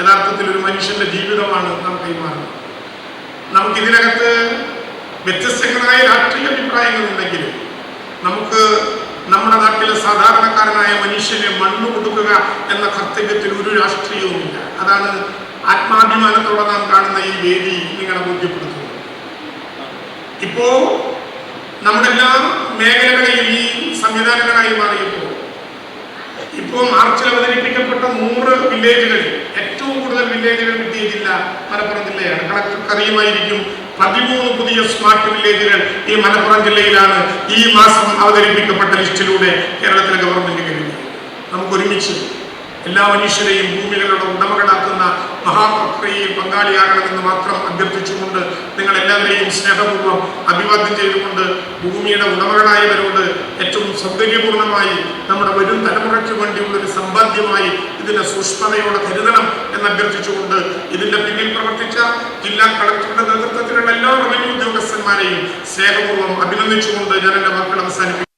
യഥാർത്ഥത്തിൽ ഒരു മനുഷ്യന്റെ ജീവിതമാണ് നാം കൈമാറുന്നത്. നമുക്കിതിനകത്ത് വ്യത്യസ്തങ്ങളായ രാഷ്ട്രീയ അഭിപ്രായങ്ങളുണ്ടെങ്കിലും നമുക്ക് നമ്മുടെ നാട്ടിലെ സാധാരണക്കാരനായ മനുഷ്യനെ മണ്ണ് കൊടുക്കുക എന്ന കർത്തവ്യത്തിൽ ഒരു രാഷ്ട്രീയവുമില്ല. അതാണ് ആത്മാഭിമാനത്തോടെ നാം കാണുന്ന ഈ വേദി നിങ്ങളെ ബോധ്യപ്പെടുത്തുന്നത്. ഇപ്പോ നമ്മുടെ എല്ലാ മേഖലകളെയും ഈ സംവിധാനങ്ങളായി മാറിയപ്പോൾ ഇപ്പോൾ മാർച്ചിൽ അവതരിപ്പിക്കപ്പെട്ട നൂറ് വില്ലേജുകളിൽ വില്ലേജുകൾ കിട്ടിയ ജില്ല മലപ്പുറം ജില്ലയാണ്. കളക്ടർക്ക് അറിയുമായിരിക്കും പതിമൂന്ന് പുതിയ സ്മാർട്ട് വില്ലേജുകൾ ഈ മലപ്പുറം ജില്ലയിലാണ് ഈ മാസം അവതരിപ്പിക്കപ്പെട്ട ലിസ്റ്റിലൂടെ കേരളത്തിലെ ഗവൺമെന്റ് കഴിഞ്ഞു നമുക്ക് ഒരുമിച്ച് എല്ലാ മനുഷ്യരെയും ഭൂമികളുടെ ഉടമകളാക്കുന്ന മഹാപ്രക്രിയയിൽ പങ്കാളിയാകണമെന്ന് മാത്രം അഭ്യർത്ഥിച്ചുകൊണ്ട് നിങ്ങൾ എല്ലാവരെയും സ്നേഹപൂർവം അഭിവാദ്യം ചെയ്തുകൊണ്ട് ഭൂമിയുടെ ഉടമകളായവരോട് ഏറ്റവും സൗകര്യപൂർണമായി നമ്മുടെ വരും വേണ്ടിയുള്ള ഒരു സമ്പാദ്യമായി ഇതിന്റെ സൂക്ഷ്മതയോടെ കരുതണം എന്ന് അഭ്യർത്ഥിച്ചുകൊണ്ട് ഇതിന്റെ പിന്നിൽ പ്രവർത്തിച്ച ജില്ലാ കളക്ടറുടെ നേതൃത്വത്തിലുള്ള എല്ലാ റവന്യൂ ഉദ്യോഗസ്ഥന്മാരെയും സ്നേഹപൂർവം അഭിനന്ദിച്ചുകൊണ്ട് ഞാൻ എന്റെ മക്കൾ അവസാനിപ്പിക്കും